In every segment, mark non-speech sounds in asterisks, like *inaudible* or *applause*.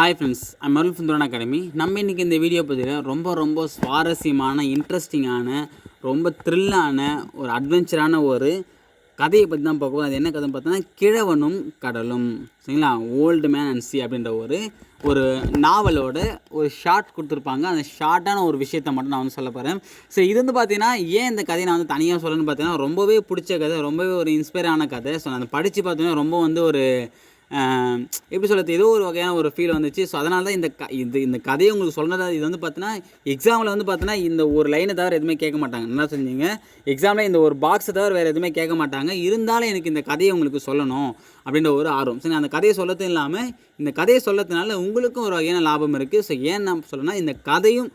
Hi friends I'm Arul Sundaran academy நம்ம இன்றைக்கி இந்த வீடியோ பதிவில் ரொம்ப ரொம்ப சுவாரஸ்யமான இன்ட்ரெஸ்டிங்கான ரொம்ப த்ரில்லான ஒரு அட்வென்ச்சரான ஒரு கதையை பற்றி தான் பார்க்க அது என்ன கதைன்னு பார்த்தோன்னா கிழவனும் கடலும். சரிங்களா? ஓல்டு மேன் அண்ட் சி அப்படின்ற ஒரு ஒரு நாவலோட ஒரு ஷார்ட் கொடுத்துருப்பாங்க. அந்த ஷார்ட்டான ஒரு விஷயத்தை மட்டும் நான் வந்து சொல்ல போகிறேன் ஸோ இது வந்து பார்த்தீங்கன்னா ஏன் இந்த கதையை நான் வந்து தனியாக சொல்லணும்னு பார்த்தீங்கன்னா ரொம்பவே பிடிச்ச கதை ரொம்பவே ஒரு இன்ஸ்பைரான கதை. ஸோ நான் படித்து பார்த்தீங்கன்னா ரொம்ப வந்து ஒரு எப்படி சொல்கிறது ஏதோ ஒரு வகையான ஒரு ஃபீல் வந்துச்சு. ஸோ அதனால தான் இந்த க இது இந்த கதையை உங்களுக்கு சொல்கிறதா இது வந்து பார்த்தீங்கன்னா எக்ஸாமில் வந்து பார்த்தீங்கன்னா இந்த ஒரு லைனை தவிர எதுவுமே கேட்க மாட்டாங்க. என்ன செஞ்சீங்க? எக்ஸாமில் இந்த ஒரு பாக்ஸை தவிர வேறு எதுவுமே கேட்க மாட்டாங்க. இருந்தாலும் எனக்கு இந்த கதையை உங்களுக்கு சொல்லணும் அப்படின்ற ஒரு ஆர்வம். சரி அந்த கதையை சொல்லதும் இல்லாமல் இந்த கதையை சொல்லத்தினால உங்களுக்கும் ஒரு வகையான லாபம் இருக்குது ஸோ ஏன் நான் சொல்லணும்னா இந்த கதையும்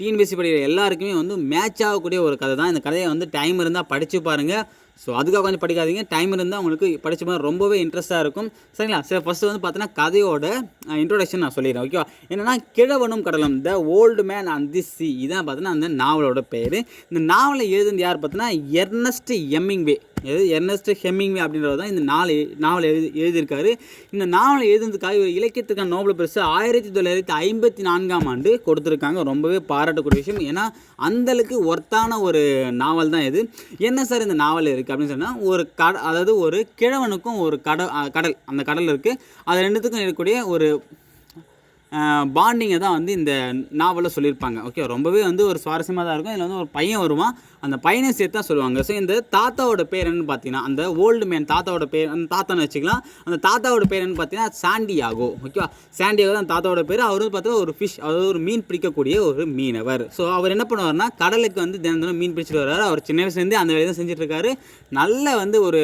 டிஎன்பிஎஸ்சி படிக்கிற எல்லாருக்குமே வந்து மேட்ச் ஆகக்கூடிய ஒரு கதை தான். இந்த கதையை வந்து டைம் இருந்தால் படித்து பாருங்கள் ஸோ அதுக்காக கொஞ்சம் படிக்காதீங்க. டைம் இருந்தால் உங்களுக்கு படிச்சு மாதிரி ரொம்பவே இன்ட்ரெஸ்ட்டாக இருக்கும். சரிங்களா? சரி ஃபஸ்ட்டு வந்து பார்த்தீங்கன்னா கதையோட இன்ட்ரோடக்ஷன் நான் சொல்லிடுறேன் ஓகேவா என்னென்னா கிழவனும் கடலும் the old man and the sea இதான் பார்த்தீங்கன்னா அந்த நாவலோட பேர். இந்த நாவலை எழுதுனது யார் பார்த்தீங்கன்னா எர்னஸ்ட் எம்மிங்வே எது எர்னஸ்ட் ஹெம்மிங்வே அப்படின்றது தான் இந்த நாலு நாவல் எழுதி எழுதியிருக்காரு. இந்த நாவலை எழுதுனதுக்காக ஒரு இலக்கியத்துக்கான நோபல் பரிசு ஆயிரத்தி தொள்ளாயிரத்தி ஐம்பத்தி நான்காம் ஆண்டு கொடுத்துருக்காங்க. ரொம்பவே பாராட்டக்கூடிய விஷயம். ஏன்னா அந்தளவுக்கு ஒர்த்தான ஒரு நாவல் தான் இது. என்ன சார் இந்த நாவல் இருக்குது அப்படின்னு சொன்னால் ஒரு கட அதாவது ஒரு கிழவனுக்கும் ஒரு கடல் கடல் அந்த கடல் இருக்குது அது ரெண்டுத்துக்கும் இருக்கக்கூடிய ஒரு பாண்டிங்கை தான் வந்து இந்த நாவலில் சொல்லியிருப்பாங்க. ஓகே ரொம்பவே வந்து ஒரு சுவாரஸ்யமாக தான் இருக்கும். இதில் வந்து ஒரு பையன் வருவான் அந்த பையனை சேர்த்து தான் சொல்லுவாங்க. ஸோ இந்த தாத்தாவோட பேர் என்னன்னு பார்த்தீங்கன்னா அந்த ஓல்டு மேன் தாத்தாவோட பேர் அந்த தாத்தான்னு வச்சுக்கலாம். அந்த தாத்தாவோட பேர் என்னன்னு பார்த்தீங்கன்னா சாண்டியாகோ ஓகேவா சாண்டியாகோ தான் தாத்தாவோட பேர். அவர் வந்து பார்த்தீங்கன்னா ஒரு ஃபிஷ் அதாவது ஒரு மீன் பிடிக்கக்கூடிய ஒரு மீனவர். ஸோ அவர் என்ன பண்ணுவார்னா கடலுக்கு வந்து தினம் தினம் மீன் பிடிச்சிட்டு வர்றாரு அவர் சின்ன வயசுலேருந்தே அந்த வேலையை தான் செஞ்சுட்டு இருக்காரு. நல்ல வந்து ஒரு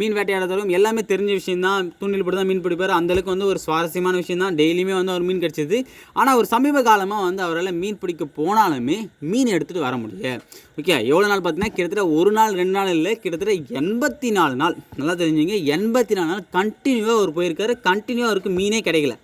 மீன் வேட்டையாடுறதும் எல்லாமே தெரிஞ்ச விஷயம் தான் தூண்டில் போட்டு தான் மீன் பிடிப்பார். அந்தளவுக்கு வந்து ஒரு சுவாரஸ்யமான விஷயம் தான் டெய்லியுமே வந்து அவர் மீன் கிடச்சிது. ஆனால் ஒரு சமீப காலமாக வந்து அவரால் மீன் பிடிக்க போனாலுமே மீன் எடுத்துகிட்டு வர முடியல. ஓகே எவ்வளோ நாள் பார்த்தீங்கன்னா கிட்டத்தட்ட ஒரு நாள் ரெண்டு நாள் இல்லை கிட்டத்தட்ட எண்பத்தி நாலு நாள். நல்லா தெரிஞ்சுங்க. எண்பத்தி நாலு நாள் கண்டினியூவாக அவர் போயிருக்காரு. கண்டினியூவாக அவருக்கு மீனே கிடைக்கல.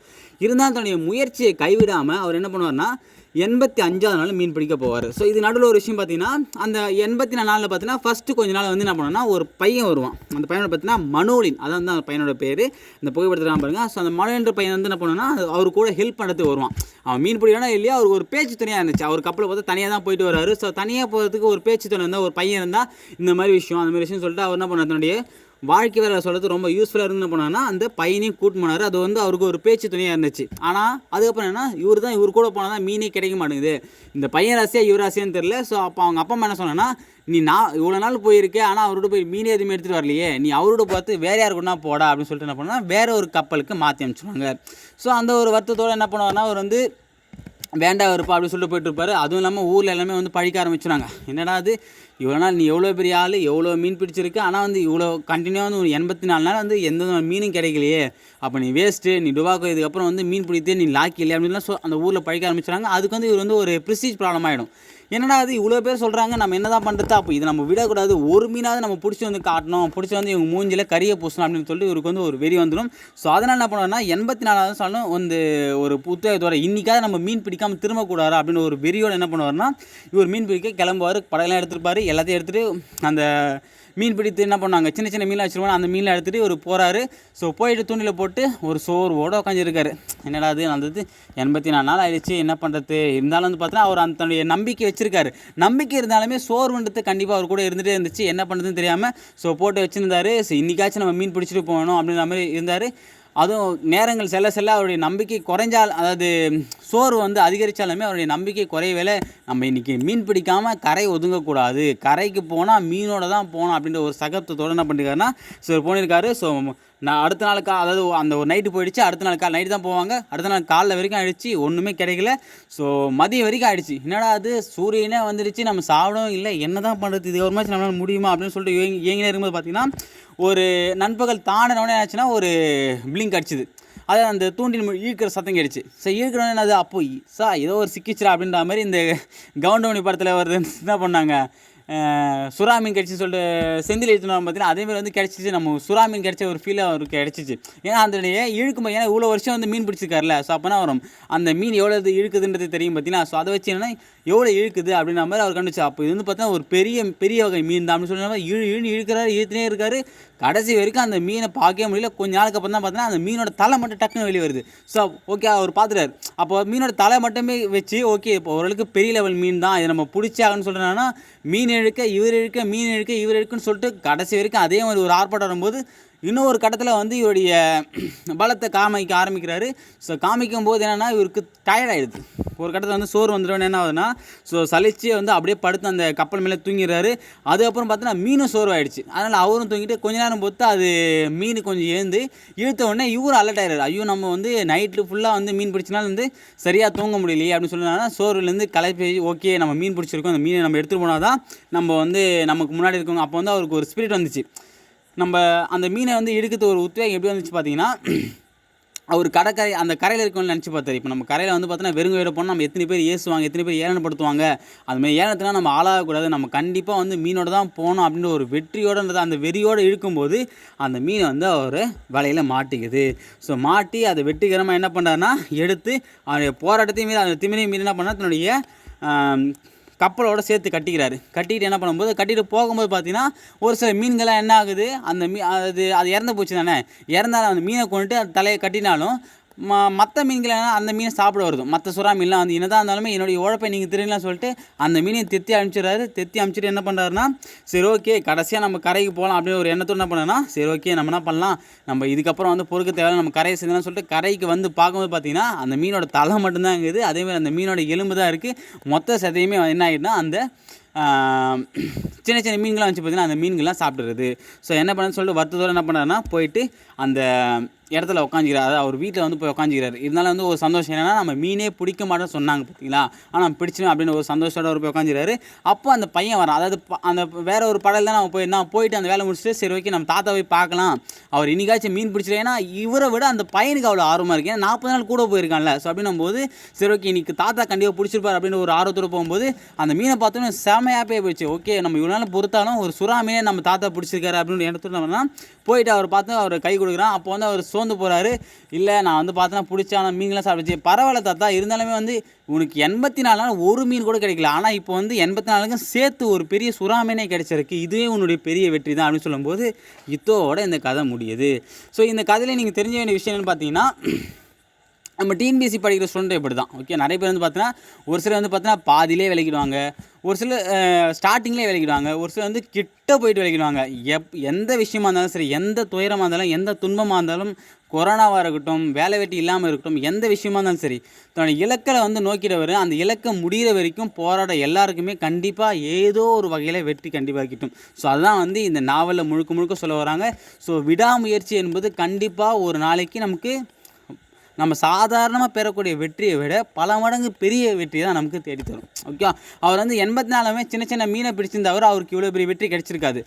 இருந்தாலும் தன்னுடைய முயற்சியை கைவிடாமல் அவர் என்ன பண்ணுவார்னா எண்பத்தி அஞ்சாவது நாள் மீன் பிடிக்க போவார். ஸோ இது நடுவில் ஒரு விஷயம் பார்த்தீங்கன்னா அந்த எண்பத்தி நாலு நாளில் பார்த்தீங்கன்னா ஃபஸ்ட்டு கொஞ்ச நாள் வந்து என்ன பண்ணுவோம்னா ஒரு பையன் வருவான். அந்த பையனோட பார்த்தீங்கன்னா மனோலின். அதான் வந்து அந்த பையனோட பேர். இந்த புகைப்படத்தில் பாருங்க. ஸோ அந்த மனோலின்ற பையன் வந்து என்ன பண்ணுன்னா அவர் கூட ஹெல்ப் பண்ணுறதுக்கு வருவான். அவன் மீன் பிடிக்கணும் இல்லையா? அவருக்கு ஒரு பேச்சு துணையாக இருந்துச்சு. அவர் கப்பலை பார்த்தா தனியாக தான் போயிட்டு வராரு. ஸோ தனியாக போகிறதுக்கு ஒரு பேச்சு துணை இருந்தால் ஒரு பையன் இருந்தால் இந்த மாதிரி விஷயம் அந்த மாதிரி விஷயம் சொல்லிட்டு அவர் என்ன பண்ணார் தன்னுடைய வாழ்க்கை வேலை சொல்கிறது ரொம்ப யூஸ்ஃபுல்லாக இருந்து என்ன அந்த பையனையும் கூட்டு போனார். அது வந்து அவருக்கு ஒரு பேச்சு துணையாக இருந்துச்சு. ஆனால் அதுக்கப்புறம் என்ன இவர் தான் இவர் கூட போனால் தான் மீனே கிடைக்க மாட்டேங்குது. இந்த பையன் ராசியா இவர் ராசியான்னு தெரியல. ஸோ அப்போ அவங்க அப்பா அம்மா என்ன சொன்னேன்னா நீ நான் இவ்வளோ நாள் போயிருக்கே ஆனால் அவரோட போய் மீனே எதுவுமே எடுத்துகிட்டு வரலையே. நீ அவரோட பார்த்து வேற யார் கூட போடா அப்படின்னு சொல்லிட்டு என்ன பண்ணால் வேற ஒரு கப்பலுக்கு மாற்றி அனுப்பிச்சிடுவாங்க ஸோ அந்த ஒரு வருத்தத்தோடு என்ன பண்ணுவார்னா அவர் வந்து வேண்டாம் இருப்பா அப்படின்னு சொல்லிட்டு போயிட்டு இருப்பாரு அதுவும் இல்லாமல் ஊரில் எல்லாமே வந்து பழிக்க ஆரம்பிச்சுறாங்க என்னடா அது இவ்வளோ நாள் நீ எவ்வளோ பெரிய ஆள்? எவ்வளோ மீன் பிடிச்சிருக்கு? ஆனால் வந்து இவ்வளோ கண்டினியூவாக வந்து ஒரு எண்பத்தி நாலு நாள் வந்து எந்த மீனும் கிடைக்கலையே. அப்போ நீ வேஸ்ட்டு நீ டுபாக்கோ இதுக்கப்புறம் வந்து மீன் பிடித்தே நீ லாக்கி இல்லை அப்படின்லாம் சொ அந்த ஊரில் பழிக்க ஆரம்பிச்சுறாங்க அதுக்கு வந்து இவர் வந்து ஒரு ப்ரிஸ்டீஜ் ப்ராப்ளம் ஆகிடும் என்னடா அது இவ்வளோ பேர் சொல்கிறாங்க நம்ம என்ன தான் பண்ணுறது அப்போ இது நம்ம விடக்கூடாது. ஒரு மீனாவது நம்ம பிடிச்சி வந்து காட்டணும் பிடிச்சி வந்து இவங்க மூஞ்சியில் கறியை பூசணும் அப்படின்னு சொல்லிட்டு இவருக்கு வந்து ஒரு வெறி வந்துடும். ஸோ அதனால் என்ன பண்ணுவாருன்னா எண்பத்தி நாலாவது சாலும் வந்து ஒரு புத்தகத்தோட இன்றைக்காவது நம்ம மீன் பிடிக்காமல் திரும்பக்கூடாது? அப்படின்னு ஒரு வெறியோடு என்ன பண்ணுவார்னா இவர் மீன் பிடிக்க கிளம்புவார் படகெல்லாம் எடுத்துருப்பாரு எல்லாத்தையும் எடுத்துகிட்டு அந்த மீன் பிடித்து என்ன பண்ணாங்க சின்ன சின்ன மீன் வச்சுருவாங்க அந்த மீனில் எடுத்துகிட்டு ஒரு போகிறாரு ஸோ போயிட்டு தூண்டில் போட்டு ஒரு சோர்வோடு உட்காந்துருக்காரு என்னடா அது அந்த எண்பத்தி நாலு நாள் ஆயிடுச்சு என்ன பண்ணுறது இருந்தாலும் வந்து பார்த்தீங்கன்னா அவர் அந்த தன்னுடைய நம்பிக்கை வச்சிருக்காரு. நம்பிக்கை இருந்தாலுமே சோர்வுன்றது கண்டிப்பாக அவர் கூட இருந்துகிட்டே இருந்துச்சு. என்ன பண்ணுறதுன்னு தெரியாமல் ஸோ போட்டு வச்சுருந்தாரு. ஸோ இன்றைக்காச்சும் நம்ம மீன் பிடிச்சிட்டு போகணும் அப்படின்ற மாதிரி இருந்தார். அதுவும் நேரங்கள் செல்ல செல்ல அவருடைய நம்பிக்கை குறைஞ்சால் அதாவது சோறு வந்து அதிகரித்தாலுமே அவருடைய நம்பிக்கை குறையவேல நம்ம இன்றைக்கி மீன் பிடிக்காமல் கரை ஒதுங்கக்கூடாது. கரைக்கு போனால் மீனோட தான் போகணும் அப்படின்ற ஒரு சகப்தத்தோடு என்ன பண்ணிருக்காருன்னா ஸோ போனிருக்காரு. ஸோ நான் அடுத்த நாள் கா அதாவது அந்த ஒரு நைட்டு போயிடுச்சு அடுத்த நாள் கால் நைட்டு தான் போவாங்க. அடுத்த நாள் காலைல வரைக்கும் ஆயிடுச்சு ஒன்றுமே கிடைக்கல. ஸோ மதியம் வரைக்கும் ஆயிடுச்சு. என்னடா அது சூரியனே வந்துடுச்சு நம்ம சாப்பிடவும் இல்லை. என்ன தான் பண்ணுறது இது ஒரு மாதிரி நம்மளால் முடியுமா? அப்படின்னு சொல்லிட்டு இயங்கினே இருக்கும்போது பார்த்தீங்கன்னா ஒரு நண்பகல் தாண்டினோடனே ஆச்சுன்னா ஒரு பிளிங்க் அடிச்சுது. அது அந்த தூண்டில் ஈர்க்கிற சத்தம் கேடுச்சு ஸோ ஈர்க்கிறோன்னு என்னது? அப்போ சா ஏதோ ஒரு சிக்கிச்சிரா அப்படின்ற மாதிரி இந்த கவுண்டமணி படத்தில் வருது *laughs* என்ன பண்ணாங்க? சுறாமீன் சுறா மீன் கிடச்சின்னு சொல்லிட்டு செந்தில் எடுத்துன்னு பார்த்தீங்கன்னா அதேமாதிரி வந்து கிடச்சிச்சு. நம்ம சுறா மீன் கிடச்ச ஒரு ஃபீல் அவருக்கு கிடச்சிச்சு. ஏன்னா அதனுடைய இழுக்கும் ஏன்னா இவ்வளோ வருஷம் வந்து மீன் பிடிச்சிருக்காருல ஸோ அப்போனா வரும்? அந்த மீன் எவ்வளோ இது இழுக்குதுன்றது தெரியும் பார்த்தீங்கன்னா ஸோ அதை வச்சு என்னன்னா எவ்வளோ இழுக்குது அப்படின்ற மாதிரி அவர் கண்டுச்சு அப்போ இது வந்து பார்த்தீங்கன்னா ஒரு பெரிய பெரிய வகை மீன் தான் அப்படின்னு சொல்லி இழு இழு இழுக்கிறாரு இழுத்துனே இருக்காரு. கடைசி வரைக்கும் அந்த மீனை பார்க்கவே முடியல. கொஞ்ச நாளுக்கு அப்புறம் தான் பார்த்தீங்கன்னா அந்த மீனோட தலை மட்டும் டக்குன்னு வெளியே வருது. ஸோ ஓகே அவர் பார்த்துட்டாரு. அப்போ மீனோட தலை மட்டுமே வச்சு ஓகே இப்போ ஓரளவுக்கு பெரிய லெவல் மீன் தான். இதை நம்ம பிடிச்சாகன்னு சொல்கிறேன்னா மீன் இழுக்க இவர் இழுக்க மீன் இழுக்க இவர் இழுக்குன்னு சொல்லிட்டு கடைசி வரைக்கும் அதே மாதிரி ஒரு ஆர்ப்பாட்டம் வரும்போது இன்னும் ஒரு கட்டத்தில் வந்து இவருடைய பலத்தை காமிக்க ஆரம்பிக்கிறாரு. ஸோ காமிக்கும் போது என்னென்னா இவருக்கு டயர்டாயிடுது ஒரு கட்டத்தில் வந்து சோறு வந்துடும் என்ன ஆகுதுன்னா ஸோ சலிச்சு வந்து அப்படியே படுத்து அந்த கப்பல் மேலே தூங்கிடுறாரு. அதுக்கப்புறம் பார்த்தீங்கன்னா மீனும் சோறு ஆகிடுச்சு அதனால் அவரும் தூங்கிட்டு கொஞ்ச நேரம் பொறுத்து அது மீன் கொஞ்சம் ஏந்து இழுத்த உடனே இவரும் அலர்ட் ஆயிடுறாரு. ஐயோ நம்ம வந்து நைட்டு ஃபுல்லாக வந்து மீன் பிடிச்சினாலும் வந்து சரியாக தூங்க முடியலையே அப்படின்னு சொன்னா சோறுலேருந்து கலைப்பி ஓகே நம்ம மீன் பிடிச்சிருக்கோம். அந்த மீனை நம்ம எடுத்துகிட்டு போனால் தான் நம்ம வந்து நமக்கு முன்னாடி இருக்கவங்க. அப்போ வந்து அவருக்கு ஒரு ஸ்பிரிட் வந்துச்சு. நம்ம அந்த மீனை வந்து எடுக்கிறது ஒரு உத்வேகம் எப்படி வந்துச்சு பார்த்தீங்கன்னா அவர் கடற்கரை அந்த கரையில் இருக்கணும்னு நினச்சி பார்த்தாரு. இப்போ நம்ம கரையில் வந்து பார்த்தோன்னா வெறும் வேட போனால் நம்ம எத்தனை பேர் ஏசுவாங்க எத்தனை பேர் ஏளனப்படுத்துவாங்க? அதுமாதிரி ஏளனத்தில் நம்ம ஆளாகக்கூடாது. நம்ம கண்டிப்பாக வந்து மீனோட தான் போகணும் அப்படின்ற ஒரு வெற்றியோடன்றது அந்த வெறியோடு இழுக்கும்போது அந்த மீனை வந்து அவர் வலையில் மாட்டிக்குது. ஸோ மாட்டி அதை வெற்றிகரமாக என்ன பண்ணுறாருன்னா எடுத்து அவருடைய போராட்டத்தையும் மீறி அந்த திமிரையும் மீறி என்ன பண்ணால் தன்னுடைய கப்பலோட சேர்த்து கட்டிக்கிறாரு. கட்டிட்டு என்ன பண்ணும்போது கட்டிட்டு போகும்போது பார்த்தீங்கன்னா ஒரு சில மீன்கள்லாம் என்ன ஆகுது? அந்த மீ அது அது இறந்து போச்சு தானே இறந்தாலும் அந்த மீனை கொண்டுட்டு அந்த தலையை கட்டினாலும் ம மற்ற மீன்கள் அந்த மீனை சாப்பிட வருது. மற்ற சுறா மீன்லாம் வந்து என்னதான் இருந்தாலுமே என்னுடைய உழப்பை நீங்கள் திருடலாம் சொல்லிட்டு அந்த மீனை தெத்தி அனுப்பிச்சிடுறாரு. தெத்தி அனுப்பிச்சிட்டு என்ன பண்ணுறாருன்னா சரி ஓகே கடைசியாக நம்ம கரைக்கு போகலாம் அப்படின்னு ஒரு எண்ணத்தோடு என்ன பண்ணனா சரி ஓகே நம்ம என்ன பண்ணலாம்? நம்ம இதுக்கப்புறம் வந்து பொறுக்க தேவை நம்ம கரையை செஞ்சலாம் சொல்லிட்டு கரைக்கு வந்து பார்க்கும்போது பார்த்தீங்கன்னா அந்த மீனோட தலை மட்டும்தான் இருக்குது. அதேமாதிரி அந்த மீனோட எலும்பு தான் இருக்குது மொத்த சதையுமே என்ன ஆகிடுனா அந்த சின்ன சின்ன மீன்கள்லாம் வச்சு பார்த்தீங்கன்னா அந்த மீன்கள்லாம் சாப்பிட்றது ஸோ என்ன பண்ணுன்னு சொல்லிட்டு வருத்தத்தோடு என்ன பண்ணுறாருன்னா போயிட்டு அந்த இடத்துல உட்காந்துக்கிறாரு அவர் வீட்டில் வந்து போய் உட்காந்துக்கிறாரு இருந்தாலும் வந்து ஒரு சந்தோஷம் என்னென்னா நம்ம மீனே பிடிக்க மாட்டோம்னு சொன்னாங்க பார்த்தீங்களா ஆனால் பிடிச்சிடும் அப்படின்னு ஒரு சந்தோஷத்தோட அவர் போய் உட்காந்துக்கிறாரு அப்போ அந்த பையன் வரான். அதாவது அந்த வேற ஒரு படல் தான் நம்ம போயிருந்தோம் போயிட்டு அந்த வேலை முடிச்சுட்டு சரி ஓகே நம்ம தாத்தா போய் பார்க்கலாம். அவர் இன்னைக்காச்சும் மீன் பிடிச்சிரு ஏன்னா இவரை விட அந்த பையனுக்கு அவ்வளோ ஆர்வமாக இருக்கு. ஏன்னா நாற்பது நாள் கூட போயிருக்கான்ல. ஸோ அப்படின்னும் போது சரி ஓகே இன்னைக்கு தாத்தா கண்டிப்பாக பிடிச்சிருப்பார் அப்படின்னு ஒரு ஆர்வத்தோடு போகும்போது அந்த மீனை பார்த்தோன்னே செமையாக போய் போயிடுச்சு ஓகே நம்ம இவ்வளோ நாள் பொறுத்தாலும் ஒரு சுறா மீனே நம்ம தாத்தா பிடிச்சிருக்காரு அப்படின்னு இடத்துல நம்ம போயிட்டு அவர் பார்த்து அவர் கை கொடுக்குறான். அப்போ வந்து அவர் சோர்ந்து போகிறாரு இல்லை நான் வந்து பார்த்தோன்னா பிடிச்ச ஆனால் மீன்லாம் சாப்பிடுச்சு. பரவாயில்ல தாத்தா இருந்தாலுமே வந்து உனக்கு எண்பத்தி நாலு நாள் ஒரு மீன் கூட கிடைக்கல. ஆனால் இப்போ வந்து எண்பத்தி நாலுக்கும் சேர்த்து ஒரு பெரிய சுறா மீனே கிடைச்சிருக்கு. இதுவே உன்னுடைய பெரிய வெற்றி தான் அப்படின்னு சொல்லும்போது இத்தோட இந்த கதை முடியுது. ஸோ இந்த கதையில் நீங்கள் தெரிஞ்ச வேண்டிய விஷயம் பார்த்தீங்கன்னா நம்ம டிஎன்பிஎஸ்சி படிக்கிற ஸ்டூடெண்ட் இப்படி தான் ஓகே நிறைய பேர் வந்து பார்த்தீங்கன்னா ஒரு சிலர் வந்து பார்த்தீங்கன்னா பாதியிலே விளக்கிடுவாங்க. ஒரு சிலர் ஸ்டார்டிங்லேயே விளக்கிடுவாங்க. ஒரு சிலர் வந்து கிட்ட போயிட்டு விளக்கிடுவாங்க. எப் எந்த விஷயமா இருந்தாலும் சரி எந்த துயரமாக இருந்தாலும் எந்த துன்பமாக இருந்தாலும் கொரோனாவாக இருக்கட்டும் வேலை வெட்டி இல்லாமல் இருக்கட்டும் எந்த விஷயமா இருந்தாலும் சரி தன்னோட இலக்கை வந்து நோக்கிறவர் அந்த இலக்கை முடிகிற வரைக்கும் போராட எல்லாருக்குமே கண்டிப்பாக ஏதோ ஒரு வகையில் வெற்றி கண்டிப்பாக கிட்டும். ஸோ அதுதான் வந்து இந்த நாவலில் முழுக்க முழுக்க சொல்ல வராங்க. ஸோ விடாமுயற்சி என்பது கண்டிப்பாக ஒரு நாளைக்கு நமக்கு நம்ம சாதாரணமாக பெறக்கூடிய வெற்றியை விட பல மடங்கு பெரிய வெற்றி தான் நமக்கு தேடித்தரும். ஓகே அவர் வந்து எண்பத்தி நாலுமே சின்ன சின்ன மீனை பிடிச்சிருந்தவர் அவருக்கு இவ்வளோ பெரிய வெற்றி கிடைச்சிருக்காது.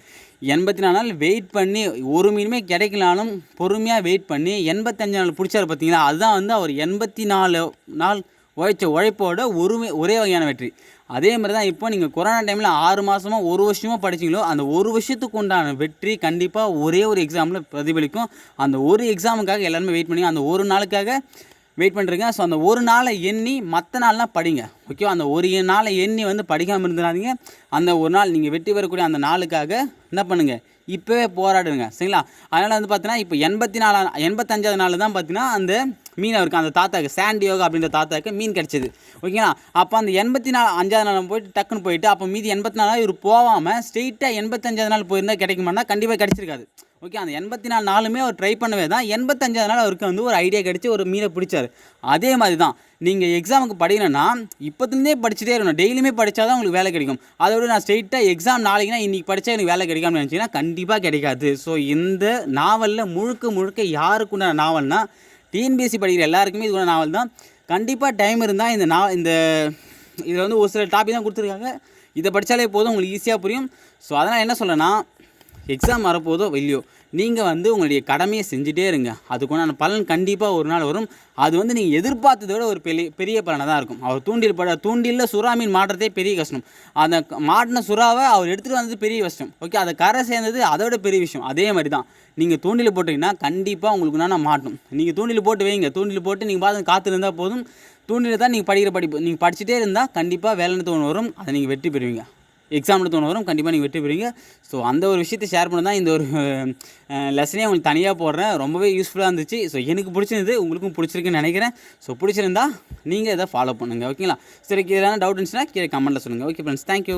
எண்பத்தி நாலு நாள் வெயிட் பண்ணி ஒரு மீனுமே கிடைக்கலாலும் பொறுமையாக வெயிட் பண்ணி எண்பத்தஞ்சு நாள் பிடிச்சாரு பார்த்தீங்களா அதுதான் வந்து அவர் எண்பத்தி நாலு நாள் உழைச்ச உழைப்போட ஒரு ஒரே வகையான வெற்றி. அதே மாதிரி தான் இப்போ நீங்கள் கொரோனா டைமில் ஆறு மாதமாக ஒரு வருஷமோ படிச்சிங்களோ அந்த ஒரு வருஷத்துக்கு உண்டான வெற்றி கண்டிப்பாக ஒரே ஒரு எக்ஸாமில் பிரதிபலிக்கும். அந்த ஒரு எக்ஸாமுக்காக எல்லாருமே வெயிட் பண்ணி அந்த ஒரு நாளுக்காக வெயிட் பண்ணுறீங்க ஸோ அந்த ஒரு நாளை எண்ணி மற்ற நாள்லாம் படிங்க. ஓகே அந்த ஒரு நாளை எண்ணி வந்து படிக்காமல் இருந்துடாதீங்க அந்த ஒரு நாள் நீங்கள் வெற்றி பெறக்கூடிய அந்த நாளுக்காக என்ன பண்ணுங்கள் இப்போவே போராடுங்க. சரிங்களா? அதனால் வந்து பார்த்தீங்கன்னா இப்போ எண்பத்தி நாலா எண்பத்தஞ்சாவது நாள் தான் பார்த்தீங்கன்னா அந்த மீனவருக்கு அந்த தாத்தாக்கு சாண்டியோகா அப்படின்ற தாத்தாக்கு மீன் கிடச்சிது. ஓகேங்களா? அப்போ அந்த எண்பத்தி நாலு அஞ்சாவது நாள் போயிட்டு டக்குன்னு போயிட்டு அப்போ மீதி எண்பத்தி நாலு இவர் போகாமல் ஸ்ட்ரெயிட்டாக எண்பத்தஞ்சாவது நாள் போயிருந்தால் கிடைக்குமானா கண்டிப்பாக கிடச்சிருக்காது. ஓகே அந்த எண்பத்தி நாலு நாளுமே அவர் ட்ரை பண்ணவே தான் எண்பத்தஞ்சாவது நாள் அவருக்கு வந்து ஒரு ஐடியா கிடச்சி ஒரு மீனை பிடிச்சாரு. அதே மாதிரி தான் நீங்கள் எக்ஸாமுக்கு படிக்கணும்னா இப்போத்துலேருந்தே படிச்சுட்டே இருக்கணும். டெய்லியுமே படித்தா தான் உங்களுக்கு வேலை கிடைக்கும். அதை விட நான் ஸ்ட்ரெயிட்டாக எக்ஸாம் நாளைக்குனா இன்றைக்கி படித்தா எனக்கு வேலை கிடைக்காமனு நினச்சிங்கன்னா கண்டிப்பாக கிடைக்காது. ஸோ இந்த நாவலில் முழுக்க முழுக்க யாருக்குண்டான நாவல்னால் டிஎன்பிஎஸ்சி படிக்கிற எல்லாருக்குமே இது ஒரு நாவல் தான். கண்டிப்பாக டைம் இருந்தால் இந்த நா இந்த இதில் வந்து ஒரு சில டாபிக் தான் கொடுத்துருக்காங்க. இதை படித்தாலே போதும் உங்களுக்கு ஈஸியாக புரியும். ஸோ அதனால் என்ன சொல்கிறேன்னா எக்ஸாம் வரப்போதோ இல்லையோ நீங்கள் வந்து உங்களுடைய கடமையை செஞ்சுட்டே இருங்க. அதுக்குண்டான பலன் கண்டிப்பாக ஒரு நாள் வரும். அது வந்து நீங்கள் எதிர்பார்த்ததை விட ஒரு பெரிய பெரிய பலனாக தான் இருக்கும். அவர் தூண்டில் பட தூண்டிலில் சுறா மீன் மாட்டுறதே பெரிய கஷ்டம். அந்த மாட்டின சுறாவை அவர் எடுத்துகிட்டு வந்தது பெரிய கஷ்டம். ஓகே அதை கரை சேர்ந்தது அதை விட பெரிய விஷயம். அதே மாதிரி தான். நீங்கள் தூண்டில் போட்டிங்கன்னா கண்டிப்பாக உங்களுக்கு நான் மாட்டும். நீங்கள் தூண்டில் போட்டு வைங்க. தூண்டில் போட்டு நீங்கள் பார்த்து காத்து இருந்தால் போதும். தூண்டில் தான் நீங்கள் படிக்கிற படிப்பு. நீங்கள் படிச்சுட்டே இருந்தால் கண்டிப்பாக வேலைன்னு தோணு வரும். அதை நீங்கள் வெற்றி பெறுவீங்க. எக்ஸாமில் தோணு வரும் கண்டிப்பாக நீங்கள் வெற்றி பெறுவீங்க. ஸோ அந்த ஒரு விஷயத்தை ஷேர் பண்ண தான் இந்த ஒரு லெசனே உங்களுக்கு தனியாக போடுறேன். ரொம்பவே யூஸ்ஃபுல்லாக இருந்துச்சு. ஸோ எனக்கு பிடிச்சிருந்தது உங்களுக்கும் பிடிச்சிருக்குன்னு நினைக்கிறேன். ஸோ பிடிச்சிருந்தா நீங்கள் இதை ஃபாலோ பண்ணுங்கள் ஓகேங்களா சரி இதெல்லாம் டவுட் இருந்துச்சுன்னா கீழே கமெண்ட்டில் சொல்லுங்கள் ஓகே ஃப்ரெண்ட்ஸ் தேங்க்யூ